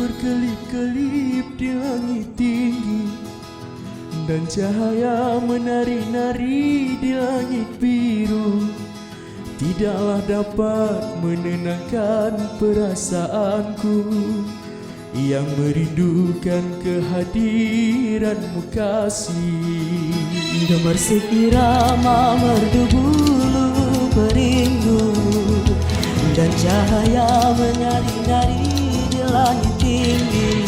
berkelip-kelip di langit tinggi Dan cahaya menari-nari di langit biru Tidaklah dapat menenangkan perasaanku Yang merindukan kehadiranmu kasih Gambar sekirama merdu bulu perindu, Dan cahaya menari-nari langit tinggi.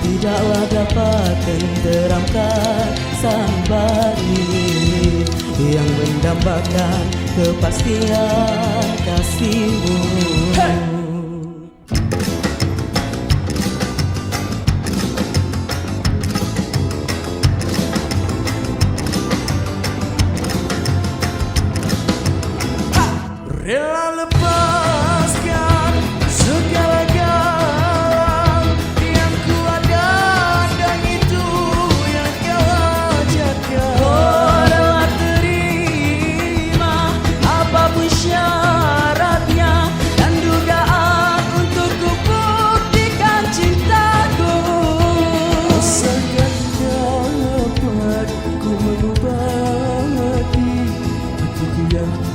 Tidaklah dapat tenteramkan sang bayi Yang mendambakan kepastian kasihmu. Yeah! Ha!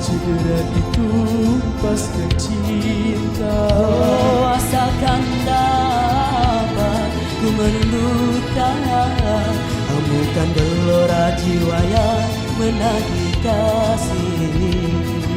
Cedera itu pas cinta. Oh asalkan dapat ku menundukkan Amukan gelora jiwa yang menagih kasih ini.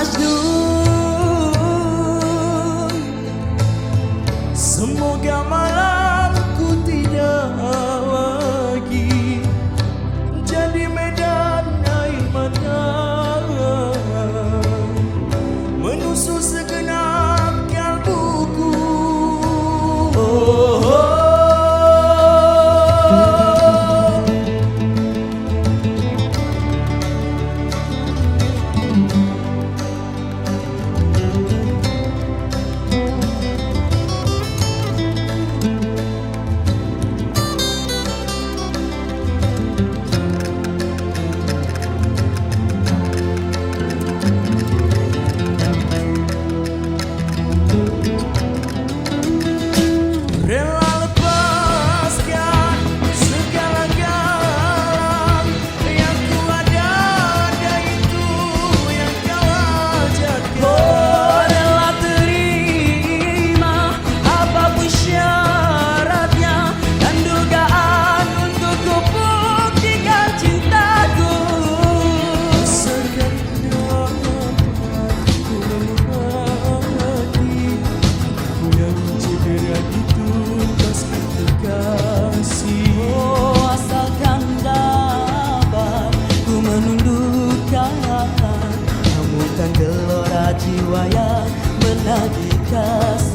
Majnun Semoga malam Not because.